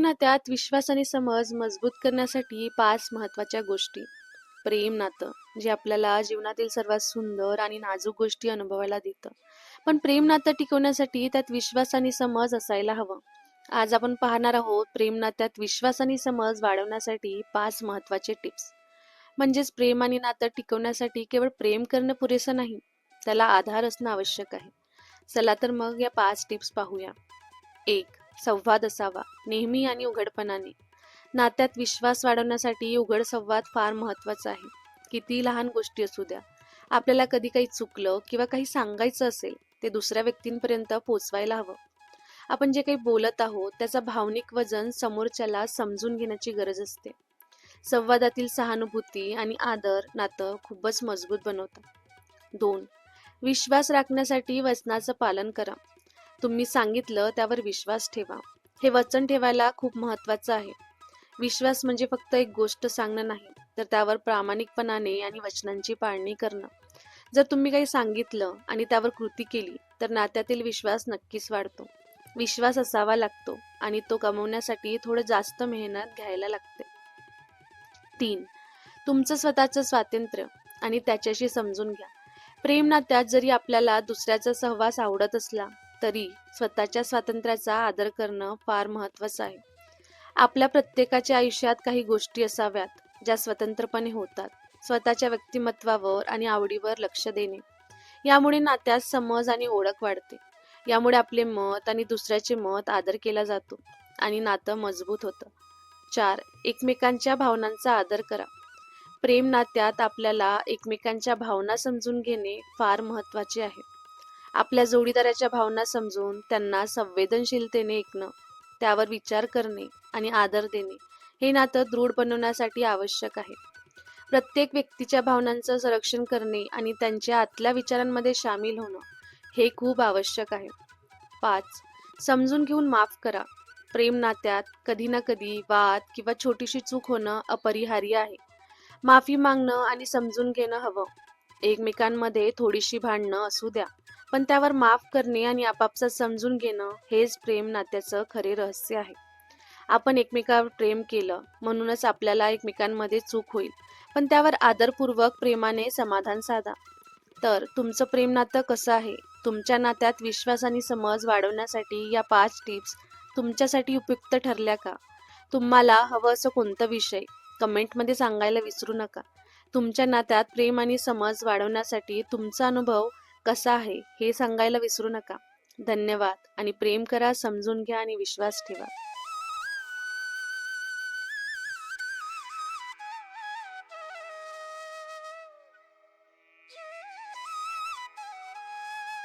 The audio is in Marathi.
नात्यात विश्वास आणि समज मजबूत करण्यासाठी पाच महत्त्वाच्या गोष्टी. प्रेम नातं जे आपल्याला जीवनातील सर्वात सुंदर आणि नाजूक गोष्टी अनुभवायला देतं. पण प्रेम नातं टिकवण्यासाठी त्यात विश्वास आणि समज असायला हवं. आज आपण पाहणार आहोत प्रेम नात्यात विश्वास आणि समज वाढवण्यासाठी पाच महत्त्वाचे टिप्स. म्हणजेच प्रेम आणि नातं टिकवण्यासाठी केवळ प्रेम करणं पुरेसं नाही त्याला आधार असणं आवश्यक आहे. चला तर मग या पाच टिप्स पाहूया. एक संवाद असावा नेहमी आणि उघडपणाने. नात्यात विश्वास वाढवण्यासाठी उघड संवाद फार महत्त्वाचा आहे. किती लहान गोष्टी असू द्या. आपल्याला कधी काही चुकलं किंवा काही सांगायचं असेल ते दुसऱ्या व्यक्तींपर्यंत पोचवायला हवं. आपण जे काही बोलत आहोत त्याचा भावनिक वजन समोरच्याला समजून घेण्याची गरज असते. संवादातील सहानुभूती आणि आदर नातं खूपच मजबूत बनवतं. दोन विश्वास राखण्यासाठी वचनाचं पालन करा. तुम्ही सांगितलं त्यावर विश्वास ठेवा. हे वचन ठेवायला खूप महत्वाचं आहे. विश्वास म्हणजे फक्त एक गोष्ट सांगणं नाही तर त्यावर प्रामाणिकपणाने आणि वचनांची पाळणी करणं. जर तुम्ही काही सांगितलं आणि त्यावर कृती केली तर नात्यातील विश्वास नक्कीच वाढतो. विश्वास असावा लागतो आणि तो कमवण्यासाठी थोडं जास्त मेहनत घ्यायला लागते. तीन तुमचं स्वतःचं स्वातंत्र्य आणि त्याच्याशी समजून घ्या. प्रेम नात्यात जरी आपल्याला दुसऱ्याचा सहवास आवडत असला तरी स्वतःच्या स्वातंत्र्याचा आदर करणं फार महत्वाचं आहे. आपल्या प्रत्येकाच्या आयुष्यात काही गोष्टी असाव्यात ज्या स्वतंत्रपणे होतात. स्वतःच्या व्यक्तिमत्वावर आणि आवडीवर लक्ष देणे. यामुळे नात्यात समज आणि ओळख वाढते. यामुळे आपले मत आणि दुसऱ्याचे मत आदर केला जातो आणि नातं मजबूत होतं. चार एकमेकांच्या भावनांचा आदर करा. प्रेम नात्यात आपल्याला एकमेकांच्या भावना समजून घेणे फार महत्त्वाचे आहे. आपल्या जोडीदाराच्या भावना समजून त्यांना संवेदनशीलतेने ऐकणं त्यावर विचार करणे आणि आदर देणे हे नातं दृढ बनवण्यासाठी आवश्यक आहे. प्रत्येक व्यक्तीच्या भावनांचं संरक्षण करणे आणि त्यांच्या आतल्या विचारांमध्ये सामील होणं हे खूप आवश्यक आहे. पाच समजून घेऊन माफ करा. प्रेम नात्यात कधी ना कधी वाद किंवा छोटीशी चूक होणं अपरिहार्य आहे. माफी मागणं आणि समजून घेणं हवं. एकमेकांमध्ये थोडीशी भांडणं असू द्या. पण त्यावर माफ करणे आणि आपापसात समजून घेणं हेच प्रेम नात्याचं खरे रहस्य आहे. आपण एकमेकावर प्रेम केलं म्हणूनच आपल्याला एकमेकांमध्ये चूक होईल. पण त्यावर आदरपूर्वक प्रेमाने समाधान साधा. तर तुमचं प्रेम नातं कसं आहे? तुमच्या नात्यात विश्वास आणि समज वाढवण्यासाठी या पाच टिप्स तुमच्यासाठी उपयुक्त ठरल्या का? तुम्हाला हवं असं कोणतं विषय? कमेंटमध्ये सांगायला विसरू नका. तुमच्या नात्यात प्रेम आणि समज वाढवण्यासाठी तुमचा अनुभव कसा आहे हे सांगायला विसरू नका. धन्यवाद आणि प्रेम करा समजून घ्या आणि विश्वास ठेवा.